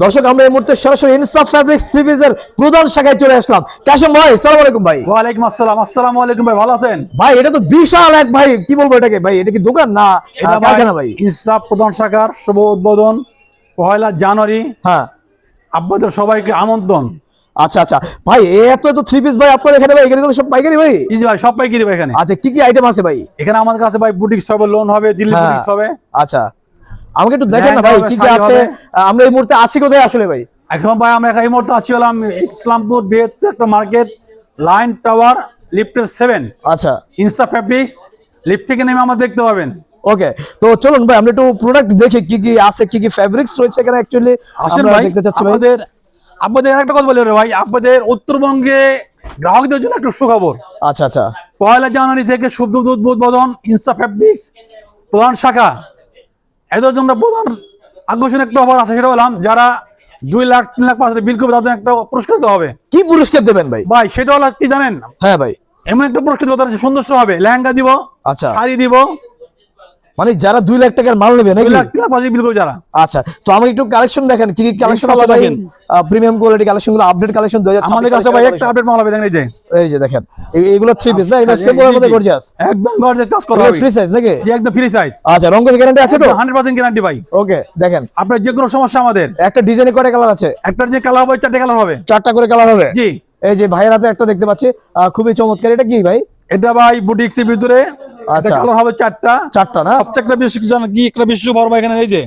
দর্শক আমরা এই মুহূর্তে সরাসরি ইনসাফ ফ্যাব্রিক্স থ্রি পিসের প্রধান শাখায় চলে আসলাম। কাশিম ভাই সালাম আলাইকুম ভাই। ওয়ালাইকুম আসসালাম আসসালামু আলাইকুম ভাই ভালো আছেন? ভাই এটা তো বিশাল এক ভাই কি বলব এটাকে? ভাই এটা কি দোকান না কারখানা ভাই? ইনসাফ প্রধান শাখার শুভ উদ্বোধন পয়লা জানুয়ারি। হ্যাঁ। আপনাদের সবাইকে আমন্ত্রণ। আচ্ছা আচ্ছা। ভাই এত এত থ্রি পিস ভাই আপনার এখানে ভাই এখানে তো সব পাইকারি ভাই? যে ভাই সব পাইকারি ভাই এখানে। আচ্ছা কি কি আইটেম আছে ভাই? এখানে আমাদের কাছে ভাই বুটিক্স হবে লোন হবে দিল্লি হ্যাঁ। বুটিক্স হবে আচ্ছা। আমাকে একটু দেখেন না ভাই কি কি আছে। আমরা এই মুহূর্তে আছি কোথায় আসলে ভাই? এখন ভাই আমরা এই মুহূর্তে আছি হলাম ইসলামপুর বৃহত্তর একটা মার্কেট লাইন টাওয়ার লিফটের সেভেন। আচ্ছা। ইনসাফ ফ্যাব্রিক্স লিফট থেকে নেমে আমাদের দেখতে পাবেন। ওকে তো চলুন ভাই আমরা একটু প্রোডাক্ট দেখি কি কি আছে কি কি ফ্যাব্রিক্স রয়েছে এখানে অ্যাকচুয়ালি আসেন ভাই দেখতে চাচ্ছি ভাই। আপনাদের আপনাদের একটা কথা বলি রে ভাই আপনাদের উত্তরবঙ্গে গ্রাহকদের জন্য একটা সুখবর। আচ্ছা আচ্ছা। পয়লা জানুয়ারি থেকে শুদ্ধ দুধ উদ্বোধন ইনসা ফ্যাব্রিক্স প্রধান শাখা। এদের জন্য প্রধান আকর্ষণ একটা অফার আছে সেটা বললাম যারা দুই লাখ তিন লাখ পাঁচ লাখ বিল করবে তাদের একটা পুরস্কার দেওয়া হবে। কি পুরস্কার দেবেন ভাই? ভাই সেটা হলো কি জানেন? হ্যাঁ ভাই। এমন একটা পুরস্কার দেবো তারা সন্তুষ্ট হবে। লেহেঙ্গা দিব আচ্ছা। শাড়ি দিব মানে যারা দুই লাখ টাকার মাল নেবে নাকি? লাখ তিন লাখ বিল করবে যারা। আচ্ছা তো আমাকে একটু কালেকশন দেখেন কি কি কালেকশন আছে ভাই? দেখেন। প্রিমিয়াম কোয়ালিটি কালেকশনগুলো আপডেট কালেকশন আমাদের কাছে ভাই একটা আপডেট মাল হবে দেখেন এই যে। এই যে দেখেন এইগুলো থ্রি পিস না? এটা জি, মধ্যে গর্জিয়াস একদম গর্জিয়াস কাজ করা হবে। ফ্রি সাইজ নাকি? একদম ফ্রি সাইজ আচ্ছা রঙ গ্যারান্টি আছে তো? হান্ড্রেড পার্সেন্ট গ্যারান্টি ভাই। ওকে দেখেন। আপনার যে কোনো সমস্যা আমাদের। একটা ডিজাইনে কয়টা কালার আছে? একটার যে কালার হবে চারটে কালার হবে। চারটা করে কালার হবে? জি। এই যে ভাইয়ের হাতে একটা দেখতে পাচ্ছি। খুবই চমৎকার। এটা কি ভাই? এটা ভাই বুটিক্স এর ভিতরে আচ্ছা। কালার হবে চারটা। চারটা না? সবচেয়ে একটা বেশি কি একটা বেশি বড় এখানে এই যে।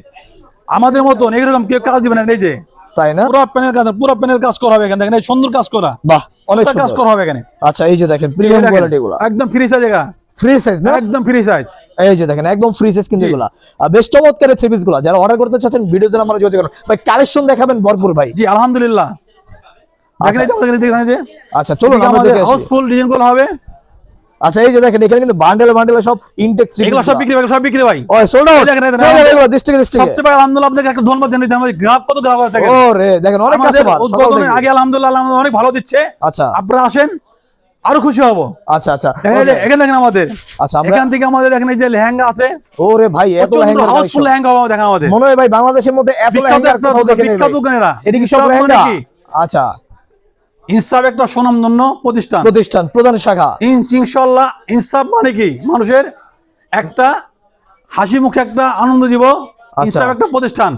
আমাদের মতন এরকম কেউ কাজ দিবে না এই যে। তাই না? পুরো প্যানেল কাজ পুরো প্যানেল কাজ করা হবে এখানে দেখেন এই সুন্দর কাজ করা। বাহ অনেক কাজ করা হবে এখানে। আচ্ছা এই যে দেখেন প্রিমিয়াম কোয়ালিটি গুলো। একদম ফ্রি সাইজ এগা ফ্রি সাইজ না? একদম ফ্রি সাইজ এই যে দেখেন একদম ফ্রি সাইজ কিন্তু এগুলা। আর বেশ চমৎকার থ্রি পিসগুলা। যারা অর্ডার করতে চাচ্ছেন ভিডিওতে আমরা যোগাযোগ করুন। ভাই কালেকশন দেখাবেন ভরপুর ভাই। জি আলহামদুলিল্লাহ। দেখেন এই যে দেখেন যে। আচ্ছা চলুন আমাদের হাউসফুল ডিজাইনগুলো হবে। আচ্ছা এই যে দেখেন এখানে কিন্তু বান্ডেল বান্ডেল সব ইনটেক এগুলো সব বিক্রি হবে সব বিক্রি ভাই। ও সোল্ড আউট দেখেন, দেখেন, আমাদের- এগুলো ডিস্ট্রিক্ট ডিস্ট্রিক্ট সবচেয়ে বড় আলহামদুলিল্লাহ আপনাকে একটা ধন্যবাদ জানাই আমাদের গ্রাহক কত গ্রাহক আছে ও রে দেখেন অনেক কাস্টমার উদ্বোধনের আগে আলহামদুলিল্লাহ আলহামদুলিল্লাহ অনেক ভালো দিচ্ছে। আচ্ছা। আপনারা আসেন আরও খুশি হব। আচ্ছা আচ্ছা দেখেন এখানে দেখেন আমাদের। আচ্ছা আমরা এখান থেকে আমাদের এখানে যে লেহেঙ্গা আছে ও রে ভাই এত লেহেঙ্গা হাউসফুল লেহেঙ্গা হবে দেখেন আমাদের। মনে হয় ভাই বাংলাদেশের মধ্যে এত লেহেঙ্গা কোথাও দোকান, দেখে বিখ্যাত ভাই। দোকান এরা। এটা কি সব লেহেঙ্গা? আচ্ছা। ইনসাফ একটা সুনামধন্য প্রতিষ্ঠান প্রতিষ্ঠান প্রধান শাখা ইনশাল্লাহ ইনসাফ মানে কি মানুষের একটা হাসি মুখে একটা আনন্দ দিব আচ্ছা। ইনসাফ একটা প্রতিষ্ঠান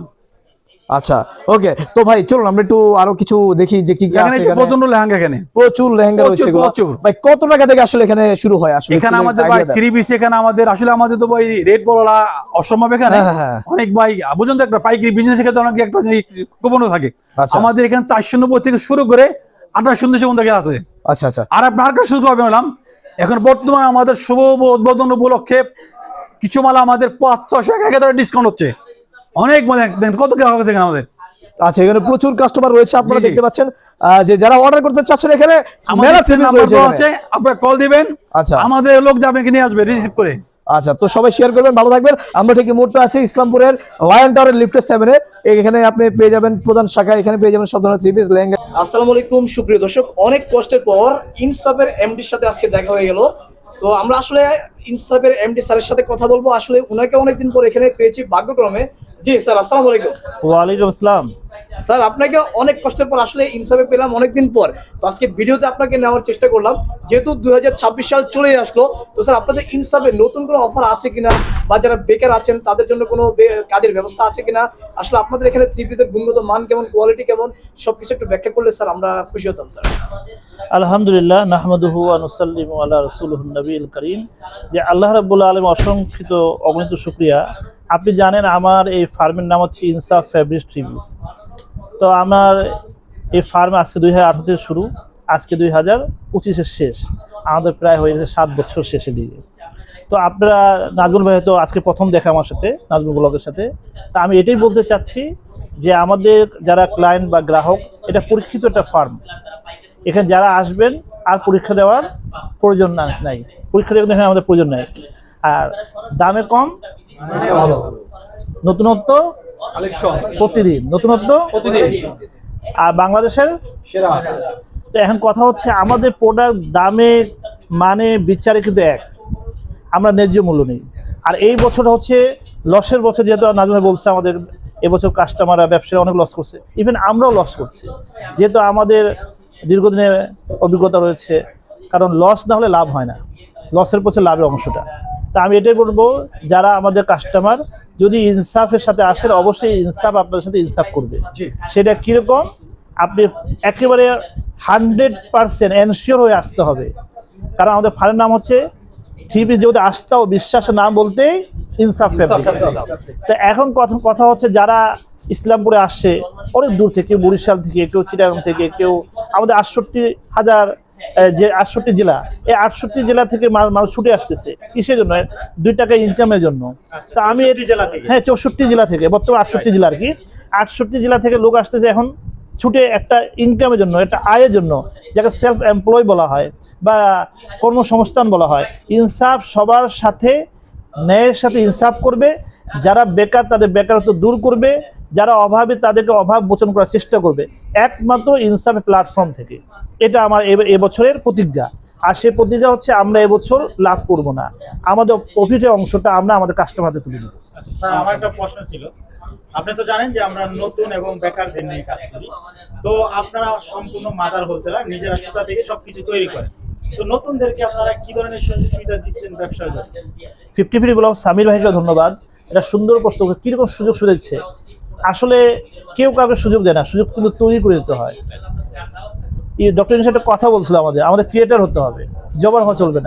আচ্ছা ওকে তো ভাই চলুন আমরা একটু আরও কিছু দেখি যে কি এখানে এখানে। প্রচণ্ড লেহেঙ্গা এখানে প্রচুর লেহেঙ্গা রয়েছে প্রচুর। ভাই কত টাকা থেকে আসলে এখানে শুরু হয় আসলে এখানে আমাদের ভাই। থ্রি পিস এখানে আমাদের আসলে আমাদের তো ভাই রেট বলা অসম্ভব এখানে হ্যাঁ, হ্যাঁ, হ্যাঁ। অনেক ভাই বুঝুন তো একটা পাইকারি বিজনেস ক্ষেত্রে অনেক একটা গোপনও থাকে আচ্ছা। আমাদের এখানে চারশো নব্বই থেকে শুরু করে আঠাশশো উনিশশো পর্যন্ত এখানে আছে। আচ্ছা আচ্ছা। আর আপনার আরেকটা সুযোগ পাবেন হলাম। এখন বর্তমানে আমাদের শুভ উদ্বোধন উপলক্ষে কিছু মাল আমাদের পাঁচ ছশো এক হাজার ডিসকাউন্ট হচ্ছে। অনেক মানে কত গ্রাহক আছে এখানে আমাদের। আচ্ছা এখানে প্রচুর কাস্টমার রয়েছে আপনারা। দেখতে পাচ্ছেন। যে যারা অর্ডার করতে চাচ্ছেন এখানে মেলা। আছে আপনারা কল দিবেন। আচ্ছা। আমাদের লোক যাবে কিনে আসবে রিসিভ করে। আচ্ছা তো সবাই শেয়ার করবেন, ভালো থাকবেন। আমরা ঠিক মুহূর্তে আছি ইসলামপুরের লায়ন টাওয়ারের লিফটের সেভেনে এখানে আপনি পেয়ে যাবেন প্রধান শাখা, এখানে পেয়ে যাবেন সব ধরনের থ্রি পিস লেহেঙ্গা। আসসালামু আলাইকুম, সুপ্রিয় দর্শক। অনেক কষ্টের পর ইনসাফের এমডির সাথে আজকে দেখা হয়ে গেল। তো আমরা আসলে ইনসাফের এমডি স্যারের সাথে কথা বলব। আসলে উনাকে অনেকদিন পর এখানে পেয়েছি ভাগ্যক্রমে। জি, স্যার, আসসালামু আলাইকুম। ওয়ালাইকুম আসসালাম। স্যার, আপনাকে অনেক কষ্টের পর আসলে ইনসাফে পেলাম অনেকদিন পর। তো আজকে ভিডিওতে আপনাকে নেওয়ার চেষ্টা করলাম। যেহেতু দুই হাজার ছাব্বিশ সাল চলে আসলো, তো স্যার, আপনাদের ইনসাফে নতুন কোনো অফার আছে কিনা? বা যারা বেকার আছেন, তাদের জন্য কোনো কাজের ব্যবস্থা আছে কিনা? আসলে আপনাদের এখানে থ্রি পিসের গুণগত মান কেমন কোয়ালিটি কেমন? সবকিছু একটু ব্যাখ্যা করলে, স্যার, আমরা খুশি হতাম, স্যার। আলহামদুলিল্লাহ, নাহমাদুহু আনুসাল্লিম আল্লাহ রসুলহ নবীল করিম। যে আল্লাহ রাবুল্লাহ আলম অসংখ্যিত অগণিত শুক্রিয়া। আপনি জানেন, আমার এই ফার্মের নাম হচ্ছে ইনসাফ ফ্যাব্রিক ট্রিবিস তো আমার এই ফার্ম আজকে দুই হাজার আঠারো শুরু, আজকে দুই হাজার পঁচিশের শেষ। আমাদের প্রায় হয়ে গেছে সাত বছর শেষে দিকে। তো আপনারা নাজমুল ভাই তো আজকে প্রথম দেখা আমার সাথে, নাজমুল ব্লগের সাথে। তা আমি এটাই বলতে চাচ্ছি যে আমাদের যারা ক্লায়েন্ট বা গ্রাহক, এটা পরীক্ষিত একটা ফার্ম এখানে যারা আসবেন, আর পরীক্ষা দেওয়ার প্রয়োজন না নাই। পরীক্ষা দেওয়ার এখানে আমাদের প্রয়োজন নাই। আর দামে কম, নতুনত্ব প্রতিদিন নতুনত্ব আর বাংলাদেশের? সেরা। তো এখন কথা হচ্ছে আমাদের প্রোডাক্ট দামে মানে বিচারে কিন্তু এক। আমরা ন্যায্য মূল্য নেই। আর এই বছর হচ্ছে লসের বছর যেহেতু নাজমা বলছে আমাদের এবছর কাস্টমাররা ব্যবসায় অনেক লস করছে। ইভেন আমরাও লস করছি। যেহেতু আমাদের দীর্ঘদিনের অভিজ্ঞতা রয়েছে কারণ লস না হলে লাভ হয় না। লসের পথে লাভের অংশটা। তা আমি এটাই বলব যারা আমাদের কাস্টমার যদি ইনসাফের সাথে আসেন অবশ্যই ইনসাফ আপনার সাথে ইনসাফ করবে। সেটা কীরকম? আপনি একেবারে হান্ড্রেড পারসেন্ট এনশিওর হয়ে আসতে হবে। কারণ আমাদের ফার্মের নাম হচ্ছে থ্রি পিস যেহেতু আস্থা ও বিশ্বাসের নাম বলতেই ইনসাফ তো এখন কথা কথা হচ্ছে যারা ইসলামপুরে আসছে অনেক দূর থেকে বরিশাল থেকে কেউ চিটাগাং থেকে কেউ আমাদের আটষট্টি হাজার যে আটষট্টি জেলা এই আটষট্টি জেলা থেকে মা- মানুষ ছুটে আসতেছে। কিসের জন্য? দুই টাকা ইনকামের জন্য। তা আমি জেলা থেকে? হ্যাঁ চৌষট্টি জেলা থেকে বর্তমানে আটষট্টি জেলা আর কি। আটষট্টি জেলা থেকে লোক আসতেছে এখন ছুটে একটা ইনকামের জন্য একটা আয়ের জন্য যাকে সেলফ এমপ্লয় বলা হয় বা কর্মসংস্থান বলা হয়। ইনসাফ সবার সাথে ন্যায়ের সাথে ইনসাফ করবে। যারা বেকার তাদের বেকারত্ব দূর করবে। যারা অভাবে তাদেরকে অভাব মোচন করার চেষ্টা করবে। একমাত্র ইনসাফের প্ল্যাটফর্ম থেকে। এটা আমার এবছরের প্রতিজ্ঞা। আর সে প্রতিজ্ঞা হচ্ছে আমরা এবছর লাভ করব না। আমাদের প্রফিটের অংশটা আমরা আমাদের কাস্টমারদের তুলে দেবো। আচ্ছা স্যার আমার একটা প্রশ্ন ছিল। আপনি তো জানেন যে আমরা নতুন এবং বেকারদের নিয়ে কাজ করি। তো আপনারা সম্পূর্ণ মাদার হোলসেলার নিজেরা সুতা থেকে সবকিছু তৈরি করেন। তো নতুনদেরকে আপনারা কি ধরনের সুযোগ সুবিধা দিচ্ছেন ব্যবসার জন্য? ফিফটি ফিফটি ব্লগ সামির ভাইকে ধন্যবাদ। এটা সুন্দর প্রশ্ন করে কীরকম সুযোগ সুযোগ দিচ্ছে? আসলে কেউ কাউকে সুযোগ দেয় না সুযোগ কিন্তু তৈরি করে দিতে হয়। ডক্টর সাথে কথা বলছিল আমাদের আমাদের ক্রিয়েটার হতে হবে। জবার হওয়া চলবে না।